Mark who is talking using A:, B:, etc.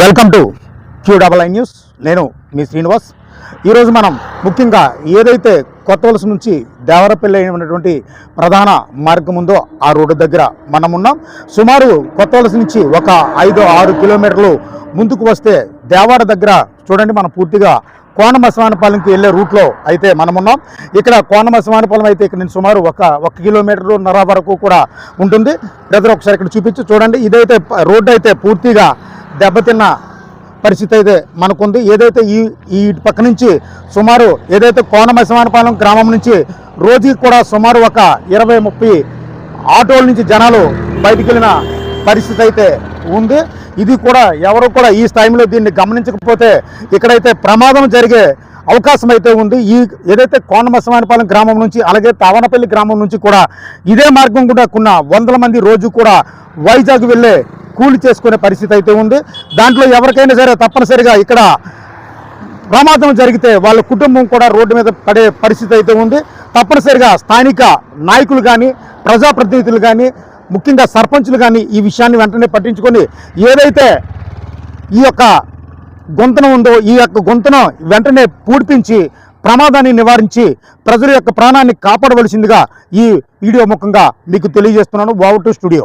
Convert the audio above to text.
A: Welcome to Q double I news. నేను మీ శ్రీనివాస్. ఈరోజు మనం ముఖ్యంగా ఏదైతే కొత్త వలస నుంచి దేవరపల్లి అయినటువంటి ప్రధాన మార్గం ఉందో ఆ రోడ్డు దగ్గర మనం ఉన్నాం. సుమారు కొత్త వలస నుంచి ఒక ఐదు ఆరు కిలోమీటర్లు ముందుకు వస్తే దేవాడ దగ్గర చూడండి మనం పూర్తిగా కోనమసవానపాలెంకి వెళ్ళే రూట్లో అయితే మనం ఉన్నాం. ఇక్కడ కోనమసవానపాలెం అయితే ఇక్కడ నేను సుమారు ఒక ఒక కిలోమీటర్లు నర వరకు కూడా ఉంటుంది. బ్రదర్ ఒకసారి ఇక్కడ చూపించి చూడండి. ఇదైతే రోడ్డు అయితే పూర్తిగా దెబ్బతిన్న పరిస్థితి అయితే మనకుంది. ఏదైతే ఈ ఈ పక్క నుంచి సుమారు ఏదైతే కోనమసవానపాలెం గ్రామం నుంచి రోజుకి కూడా సుమారు ఒక ఇరవై ముప్పై ఆటోల నుంచి జనాలు బయటికి వెళ్ళిన పరిస్థితి అయితే ఉంది. ఇది కూడా ఎవరు కూడా ఈ స్థాయిలో దీన్ని గమనించకపోతే ఇక్కడైతే ప్రమాదం జరిగే అవకాశం అయితే ఉంది. ఈ ఏదైతే కోనమసవానిపాలెం గ్రామం నుంచి అలాగే తావనపల్లి గ్రామం నుంచి కూడా ఇదే మార్గం కూడా కొన్న వందల మంది రోజు కూడా వైజాగ్ వెళ్ళే కూలి చేసుకునే పరిస్థితి అయితే ఉంది. దాంట్లో ఎవరికైనా సరే తప్పనిసరిగా ఇక్కడ ప్రమాదం జరిగితే వాళ్ళ కుటుంబం కూడా రోడ్డు మీద పడే పరిస్థితి అయితే ఉంది. తప్పనిసరిగా స్థానిక నాయకులు కానీ ప్రజాప్రతినిధులు కానీ ముఖ్యంగా సర్పంచులు కానీ ఈ విషయాన్ని వెంటనే పట్టించుకొని ఏదైతే ఈ యొక్క గొంతున ఉందో ఈ యొక్క గొంతనం వెంటనే పూడిపించి ప్రమాదాన్ని నివారించి ప్రజల యొక్క ప్రాణాన్ని కాపాడవలసిందిగా ఈ వీడియో ముఖంగా మీకు తెలియజేస్తున్నాను. వావటు స్టూడియో.